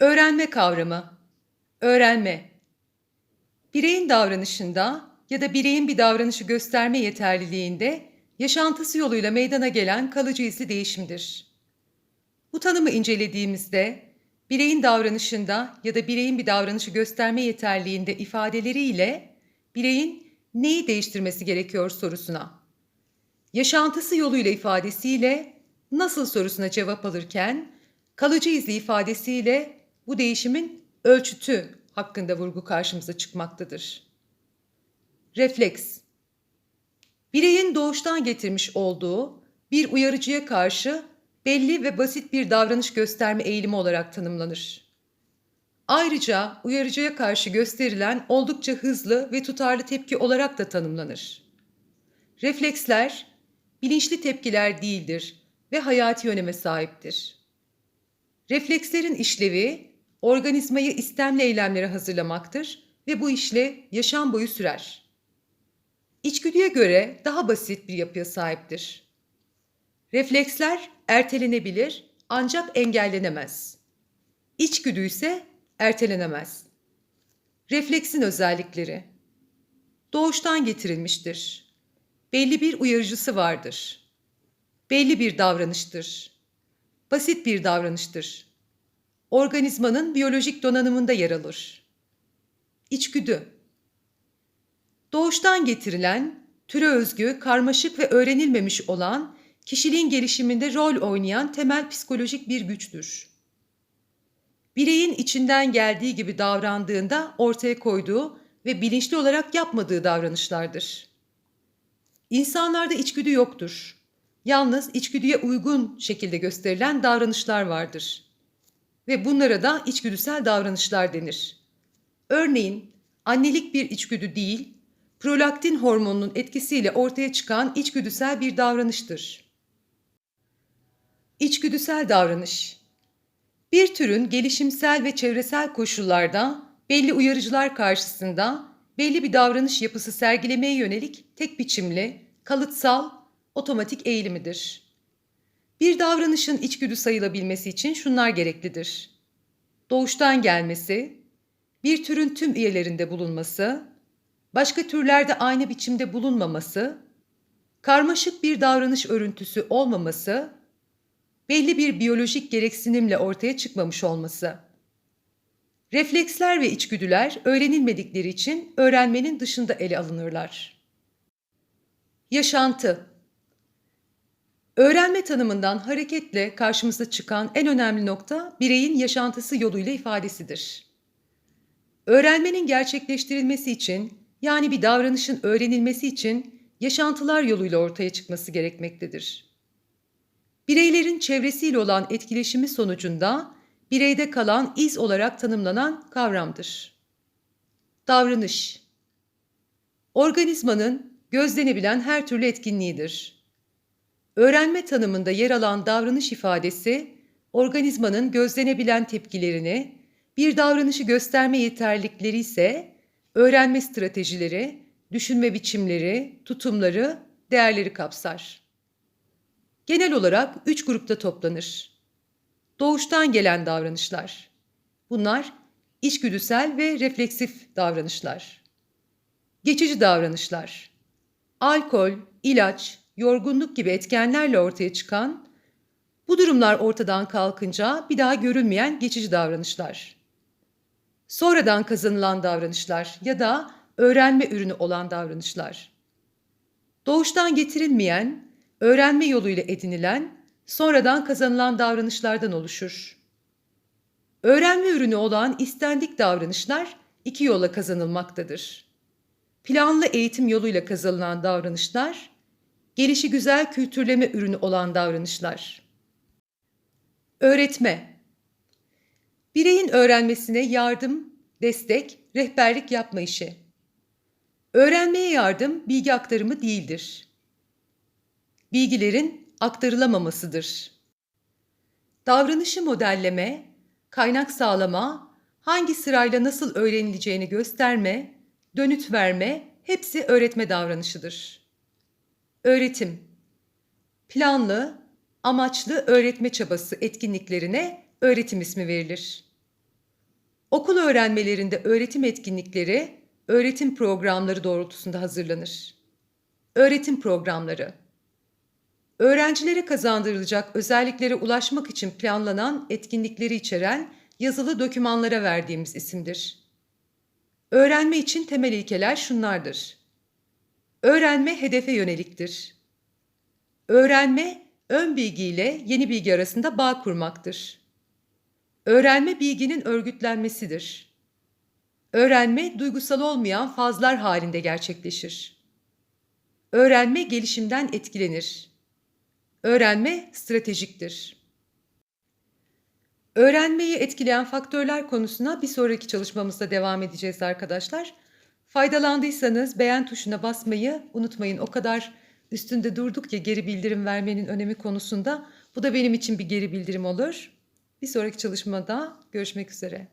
Öğrenme kavramı. Öğrenme. Bireyin davranışında ya da bireyin bir davranışı gösterme yeterliliğinde yaşantısı yoluyla meydana gelen kalıcı izli değişimdir. Bu tanımı incelediğimizde bireyin davranışında ya da bireyin bir davranışı gösterme yeterliğinde ifadeleriyle bireyin neyi değiştirmesi gerekiyor sorusuna, yaşantısı yoluyla ifadesiyle nasıl sorusuna cevap alırken kalıcı izli ifadesiyle bu değişimin ölçütü hakkında vurgu karşımıza çıkmaktadır. Refleks Bireyin doğuştan getirmiş olduğu bir uyarıcıya karşı belli ve basit bir davranış gösterme eğilimi olarak tanımlanır. Ayrıca uyarıcıya karşı gösterilen oldukça hızlı ve tutarlı tepki olarak da tanımlanır. Refleksler bilinçli tepkiler değildir ve hayati öneme sahiptir. Reflekslerin işlevi organizmayı istemli eylemlere hazırlamaktır ve bu işlev yaşam boyu sürer. İçgüdüye göre daha basit bir yapıya sahiptir. Refleksler ertelenebilir ancak engellenemez. İçgüdü ise ertelenemez. Refleksin özellikleri Doğuştan getirilmiştir. Belli bir uyarıcısı vardır. Belli bir davranıştır. Basit bir davranıştır. Organizmanın biyolojik donanımında yer alır. İçgüdü Doğuştan getirilen, türe özgü, karmaşık ve öğrenilmemiş olan, kişiliğin gelişiminde rol oynayan temel psikolojik bir güçtür. Bireyin içinden geldiği gibi davrandığında ortaya koyduğu ve bilinçli olarak yapmadığı davranışlardır. İnsanlarda içgüdü yoktur. Yalnız içgüdüye uygun şekilde gösterilen davranışlar vardır. Ve bunlara da içgüdüsel davranışlar denir. Örneğin annelik bir içgüdü değil, prolaktin hormonunun etkisiyle ortaya çıkan içgüdüsel bir davranıştır. İçgüdüsel davranış Bir türün gelişimsel ve çevresel koşullarda belli uyarıcılar karşısında belli bir davranış yapısı sergilemeye yönelik tek biçimli, kalıtsal, otomatik eğilimidir. Bir davranışın içgüdü sayılabilmesi için şunlar gereklidir. Doğuştan gelmesi, bir türün tüm üyelerinde bulunması, başka türlerde aynı biçimde bulunmaması, karmaşık bir davranış örüntüsü olmaması, belli bir biyolojik gereksinimle ortaya çıkmamış olması. Refleksler ve içgüdüler öğrenilmedikleri için öğrenmenin dışında ele alınırlar. Yaşantı Öğrenme tanımından hareketle karşımıza çıkan en önemli nokta bireyin yaşantısı yoluyla ifadesidir. Öğrenmenin gerçekleştirilmesi için yani bir davranışın öğrenilmesi için yaşantılar yoluyla ortaya çıkması gerekmektedir. Bireylerin çevresiyle olan etkileşimi sonucunda bireyde kalan iz olarak tanımlanan kavramdır. Davranış Organizmanın gözlenebilen her türlü etkinliğidir. Öğrenme tanımında yer alan davranış ifadesi, organizmanın gözlenebilen tepkilerini, bir davranışı gösterme yeterlilikleri ise öğrenme stratejileri, düşünme biçimleri, tutumları, değerleri kapsar. Genel olarak üç grupta toplanır. Doğuştan gelen davranışlar. Bunlar içgüdüsel ve refleksif davranışlar. Geçici davranışlar. Alkol, ilaç, yorgunluk gibi etkenlerle ortaya çıkan, bu durumlar ortadan kalkınca bir daha görülmeyen geçici davranışlar sonradan kazanılan davranışlar ya da öğrenme ürünü olan davranışlar. Doğuştan getirilmeyen, öğrenme yoluyla edinilen, sonradan kazanılan davranışlardan oluşur. Öğrenme ürünü olan istendik davranışlar iki yola kazanılmaktadır. Planlı eğitim yoluyla kazanılan davranışlar, gelişi güzel kültürleme ürünü olan davranışlar. Öğretme Bireyin öğrenmesine yardım, destek, rehberlik yapma işi. Öğrenmeye yardım bilgi aktarımı değildir. Bilgilerin aktarılamamasıdır. Davranışı modelleme, kaynak sağlama, hangi sırayla nasıl öğrenileceğini gösterme, dönüt verme hepsi öğretme davranışıdır. Öğretim Planlı, amaçlı öğretme çabası etkinliklerine öğretim ismi verilir. Okul öğrenmelerinde öğretim etkinlikleri, öğretim programları doğrultusunda hazırlanır. Öğretim programları Öğrencilere kazandırılacak özelliklere ulaşmak için planlanan etkinlikleri içeren yazılı dokümanlara verdiğimiz isimdir. Öğrenme için temel ilkeler şunlardır. Öğrenme hedefe yöneliktir. Öğrenme, ön bilgi ile yeni bilgi arasında bağ kurmaktır. Öğrenme bilginin örgütlenmesidir. Öğrenme, duygusal olmayan fazlar halinde gerçekleşir. Öğrenme gelişimden etkilenir. Öğrenme stratejiktir. Öğrenmeyi etkileyen faktörler konusuna bir sonraki çalışmamızda devam edeceğiz arkadaşlar. Faydalandıysanız beğen tuşuna basmayı unutmayın. O kadar üstünde durduk ya geri bildirim vermenin önemi konusunda. Bu da benim için bir geri bildirim olur. Bir sonraki çalışmada görüşmek üzere.